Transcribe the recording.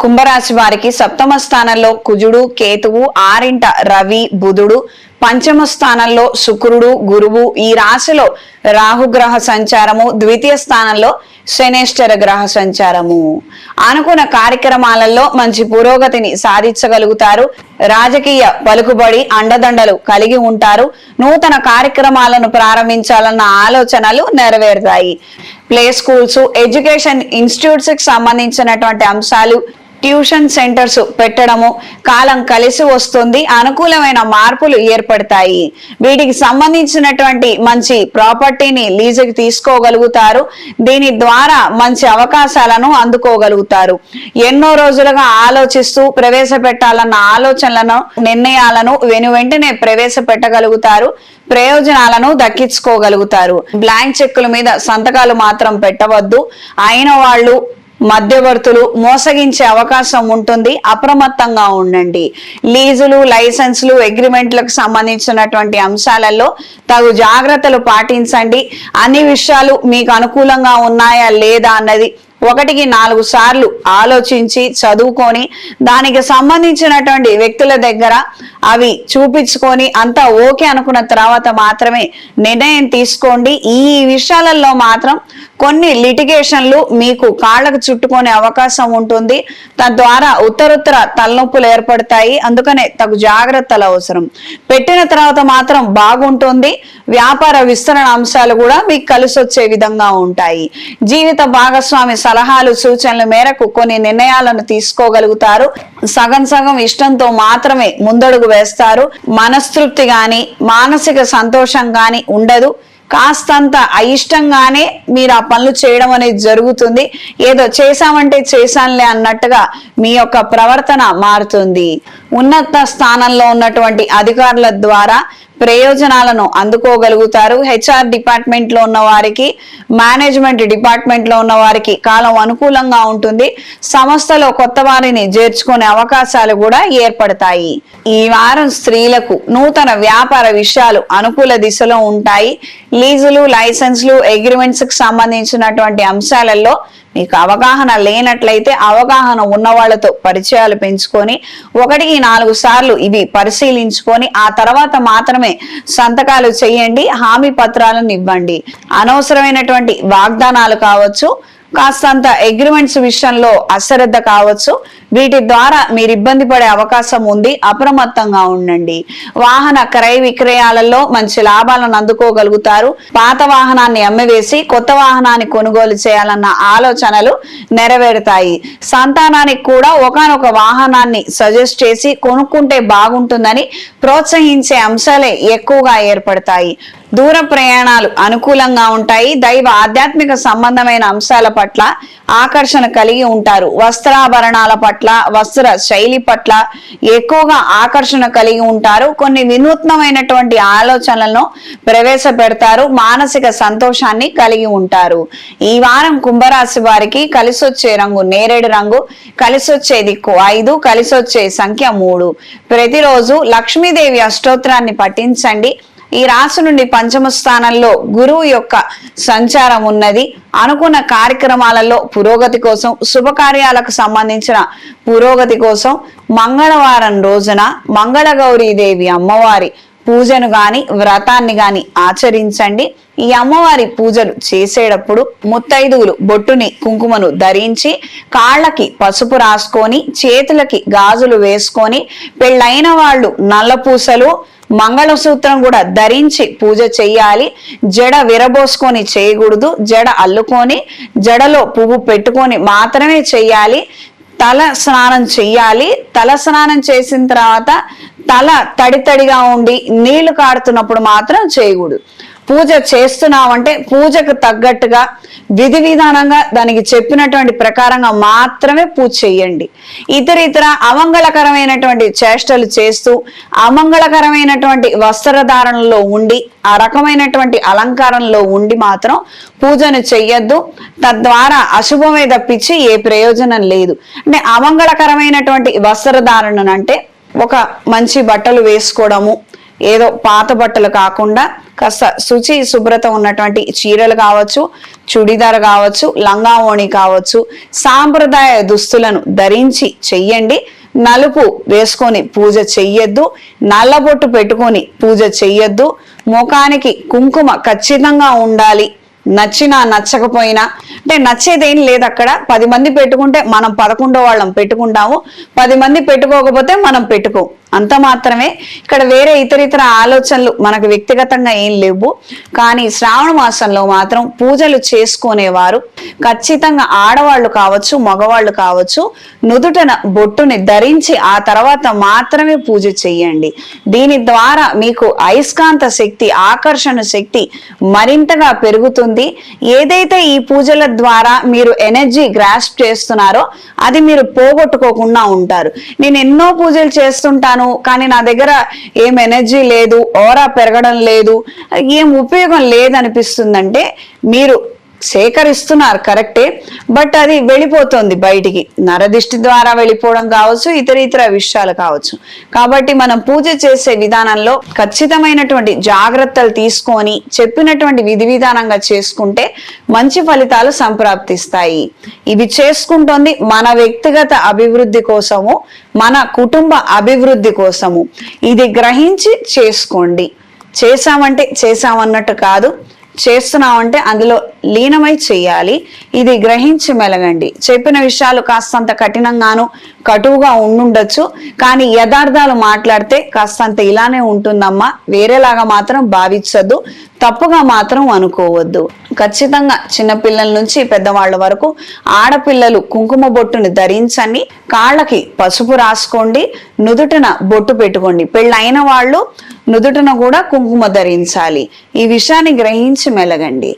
కుంభరాశి వారికి సప్తమ స్థానంలో కుజుడు కేతువు ఆరింట రవి బుధుడు పంచమ స్థానంలో శుక్రుడు గురువు. ఈ రాశిలో రాహుగ్రహ సంచారము ద్వితీయ స్థానంలో శనేశ్వర గ్రహ సంచారము. అనుకున్న కార్యక్రమాలలో మంచి పురోగతిని సాధించగలుగుతారు. రాజకీయ పలుకుబడి అండదండలు కలిగి ఉంటారు. నూతన కార్యక్రమాలను ప్రారంభించాలన్న ఆలోచనలు నెరవేరుతాయి. ప్లే స్కూల్స్ ఎడ్యుకేషన్ ఇన్స్టిట్యూట్స్కి సంబంధించినటువంటి అంశాలు ట్యూషన్ సెంటర్స్ పెట్టడము కాలం కలిసి వస్తుంది. అనుకూలమైన మార్పులు ఏర్పడతాయి. వీటికి సంబంధించినటువంటి మంచి ప్రాపర్టీని లీజుకి తీసుకోగలుగుతారు. దీని ద్వారా మంచి అవకాశాలను అందుకోగలుగుతారు. ఎన్నో రోజులుగా ఆలోచిస్తూ ప్రవేశపెట్టాలన్న ఆలోచనలను నిర్ణయాలను వెను వెంటనే ప్రవేశపెట్టగలుగుతారు. ప్రయోజనాలను దక్కించుకోగలుగుతారు. బ్లాంక్ చెక్కుల మీద సంతకాలు మాత్రం పెట్టవద్దు. అయిన వాళ్ళు మధ్యవర్తులు మోసగించే అవకాశం ఉంటుంది. అప్రమత్తంగా ఉండండి. లీజులు లైసెన్స్లు అగ్రిమెంట్లకు సంబంధించినటువంటి అంశాలలో తగు జాగ్రత్తలు పాటించండి. అన్ని విషయాలు మీకు అనుకూలంగా ఉన్నాయా లేదా అన్నది ఒకటికి నాలుగు సార్లు ఆలోచించి చదువుకొని దానికి సంబంధించినటువంటి వ్యక్తుల దగ్గర అవి చూపించుకొని అంతా ఓకే అనుకున్న తర్వాత మాత్రమే నిర్ణయం తీసుకోండి. ఈ విషయాలలో మాత్రం కొన్ని లిటిగేషన్లు మీకు కాళ్ళకు చుట్టుకునే అవకాశం ఉంటుంది. తద్వారా ఉత్తరత్తర తలనొప్పులు ఏర్పడతాయి. అందుకనే తగు జాగ్రత్తలు అవసరం. పెట్టిన తర్వాత మాత్రం బాగుంటుంది. వ్యాపార విస్తరణ అంశాలు కూడా మీకు కలిసి వచ్చే విధంగా ఉంటాయి. జీవిత భాగస్వామి సలహాలు సూచనల మేరకు కొన్ని నిర్ణయాలను తీసుకోగలుగుతారు. సగం సగం ఇష్టంతో మాత్రమే ముందడుగు వేస్తారు. మనస్తృప్తి గాని మానసిక సంతోషం గాని ఉండదు. కాస్తంత అయిష్టంగానే మీరు ఆ పనులు చేయడం అనేది జరుగుతుంది. ఏదో చేశామంటే చేశానులే అన్నట్టుగా మీ యొక్క ప్రవర్తన మారుతుంది. ఉన్నత స్థానంలో ఉన్నటువంటి అధికారుల ద్వారా ప్రయోజనాలను అందుకోగలుగుతారు. హెచ్ఆర్ డిపార్ట్మెంట్లో ఉన్న వారికి మేనేజ్మెంట్ డిపార్ట్మెంట్లో ఉన్న వారికి కాలం అనుకూలంగా ఉంటుంది. సంస్థలో కొత్త వారిని చేర్చుకునే అవకాశాలు కూడా ఏర్పడతాయి. ఈ వారం స్త్రీలకు నూతన వ్యాపార విషయాలు అనుకూల దిశలో ఉంటాయి. లీజులు లైసెన్స్లు అగ్రిమెంట్స్కి సంబంధించినటువంటి అంశాలలో మీకు అవగాహన లేనట్లయితే అవగాహన ఉన్న వాళ్ళతో పరిచయాలు పెంచుకొని ఒకటికి నాలుగు సార్లు ఇవి పరిశీలించుకొని ఆ తర్వాత మాత్రమే సంతకాలు చేయండి హామీ పత్రాలను ఇవ్వండి. అనవసరమైనటువంటి వాగ్దానాలు కావచ్చు కాస్తంత అగ్రిమెంట్స్ విషయంలో అశ్రద్ధ కావచ్చు. వీటి ద్వారా మీరు ఇబ్బంది పడే అవకాశం ఉంది. అప్రమత్తంగా ఉండండి. వాహన క్రయ విక్రయాలలో మంచి లాభాలను అందుకోగలుగుతారు. పాత వాహనాన్ని అమ్మివేసి కొత్త వాహనాన్ని కొనుగోలు చేయాలన్న ఆలోచనలు నెరవేరుతాయి. సంతానానికి కూడా ఒకనొక వాహనాన్ని సజెస్ట్ చేసి కొనుక్కుంటే బాగుంటుందని ప్రోత్సహించే అంశాలే ఎక్కువగా ఏర్పడతాయి. దూర ప్రయాణాలు అనుకూలంగా ఉంటాయి. దైవ ఆధ్యాత్మిక సంబంధమైన అంశాల పట్ల ఆకర్షణ కలిగి ఉంటారు. వస్త్రాభరణాల పట్ల వస్త్ర శైలి పట్ల ఎక్కువగా ఆకర్షణ కలిగి ఉంటారు. కొన్ని వినూత్నమైనటువంటి ఆలోచనలను ప్రవేశపెడతారు. మానసిక సంతోషాన్ని కలిగి ఉంటారు. ఈ వారం కుంభరాశి వారికి కలిసొచ్చే రంగు నేరేడు రంగు కలిసొచ్చే దిక్కు ఐదు కలిసొచ్చే సంఖ్య మూడు. ప్రతిరోజు లక్ష్మీదేవి అష్టోత్తరాన్ని పఠించండి. ఈ రాశి నుండి పంచమ స్థానంలో గురువు యొక్క సంచారం ఉన్నది. అనుకున్న కార్యక్రమాలలో పురోగతి కోసం శుభకార్యాలకు సంబంధించిన పురోగతి కోసం మంగళవారం రోజున మంగళగౌరీదేవి అమ్మవారి పూజను గాని వ్రతాన్ని గాని ఆచరించండి. ఈ అమ్మవారి పూజలు చేసేటప్పుడు ముత్తైదువులు బొట్టుని కుంకుమను ధరించి కాళ్ళకి పసుపు రాసుకొని చేతులకి గాజులు వేసుకొని పెళ్ళైన వాళ్ళు నల్ల పూసలు మంగళసూత్రం కూడా ధరించి పూజ చేయాలి జడ విరబోసుకొని చేయకూడదు. జడ అల్లుకొని జడలో పువ్వు పెట్టుకొని మాత్రమే చెయ్యాలి. తల స్నానం చెయ్యాలి. తల స్నానం చేసిన తర్వాత తల తడి తడిగా ఉండి నీళ్ళు కాడుతున్నప్పుడు మాత్రం చేయకూడదు. పూజ చేస్తున్నామంటే పూజకు తగ్గట్టుగా విధి విధానంగా దానికి చెప్పినటువంటి ప్రకారంగా మాత్రమే పూజ చేయండి ఇతర ఇతర అమంగళకరమైనటువంటి చేష్టలు చేస్తూ అమంగళకరమైనటువంటి వస్త్రధారణలో ఉండి ఆ రకమైనటువంటి అలంకారంలో ఉండి మాత్రం పూజను చెయ్యొద్దు. తద్వారా అశుభమే తప్పించి ఏ ప్రయోజనం లేదు. అంటే అమంగళకరమైనటువంటి వస్త్రధారణను అంటే ఒక మంచి బట్టలు వేసుకోవడము ఏదో పాత బట్టలు కాకుండా కాస్త శుచి శుభ్రత ఉన్నటువంటి చీరలు కావచ్చు చుడిదార్ కావచ్చు లంగా ఓణి కావచ్చు సాంప్రదాయ దుస్తులను ధరించి చెయ్యండి. నలుపు వేసుకొని పూజ చెయ్యొద్దు. నల్లబొట్టు పెట్టుకొని పూజ చెయ్యొద్దు. ముఖానికి కుంకుమ ఖచ్చితంగా ఉండాలి. నచ్చినా నచ్చకపోయినా. అంటే నచ్చేదేం లేదు అక్కడ. పది మంది పెట్టుకుంటే మనం పదకొండో వాళ్ళం పెట్టుకుంటాము. పది మంది పెట్టుకోకపోతే మనం పెట్టుకో. అంత మాత్రమే. ఇక్కడ వేరే ఇతర ఇతర ఆలోచనలు మనకు వ్యక్తిగతంగా ఏం లేవు. కానీ శ్రావణ మాసంలో మాత్రం పూజలు చేసుకునేవారు. ఖచ్చితంగా ఆడవాళ్ళు కావచ్చు మగవాళ్ళు కావచ్చు నుదుటన బొట్టుని ధరించి ఆ తర్వాత మాత్రమే పూజ చెయ్యండి దీని ద్వారా మీకు అయస్కాంత శక్తి ఆకర్షణ శక్తి మరింతగా పెరుగుతుంది. ఏదైతే ఈ పూజల ద్వారా మీరు ఎనర్జీ గ్రాస్ప్ చేస్తున్నారో అది మీరు పోగొట్టుకోకుండా ఉంటారు. నేను ఎన్నో పూజలు చేస్తుంటాను. కానీ నా దగ్గర ఏం ఎనర్జీ లేదు ఓరా పెరగడం లేదు ఏం ఉపయోగం లేదనిపిస్తుందంటే మీరు సేకరిస్తున్నారు కరెక్టే. బట్ అది వెళ్ళిపోతుంది బయటికి. నరదిష్టి ద్వారా వెళ్ళిపోవడం కావచ్చు ఇతర ఇతర విషయాలు కావచ్చు. కాబట్టి మనం పూజ చేసే విధానంలో ఖచ్చితమైనటువంటి జాగ్రత్తలు తీసుకొని చెప్పినటువంటి విధి విధానంగా చేసుకుంటే మంచి ఫలితాలు సంప్రాప్తిస్తాయి. ఇవి చేసుకుంటోంది మన వ్యక్తిగత అభివృద్ధి కోసము మన కుటుంబ అభివృద్ధి కోసము. ఇది గ్రహించి చేసుకోండి. చేశామంటే చేశామన్నట్టు కాదు చేస్తున్నామంటే అందులో లీనమై చేయాలి. ఇది గ్రహించి మెలగండి. చెప్పిన విషయాలు కాస్తంత కఠినంగాను కటువుగా ఉండుండొచ్చు. కానీ యథార్థాలు మాట్లాడితే కాస్తంత ఇలానే ఉంటుందమ్మా. వేరేలాగా మాత్రం భావించద్దు. తప్పుగా మాత్రం అనుకోవద్దు. ఖచ్చితంగా చిన్నపిల్లల నుంచి పెద్దవాళ్ళ వరకు ఆడపిల్లలు కుంకుమ బొట్టుని ధరించండి కాళ్ళకి పసుపు రాసుకోండి నుదుటిన బొట్టు పెట్టుకోండి. పెళ్ళైన వాళ్ళు నుదుటిన కూడా కుంకుమ ధరించాలి. ఈ విషయాన్ని గ్రహించి మెలగండి.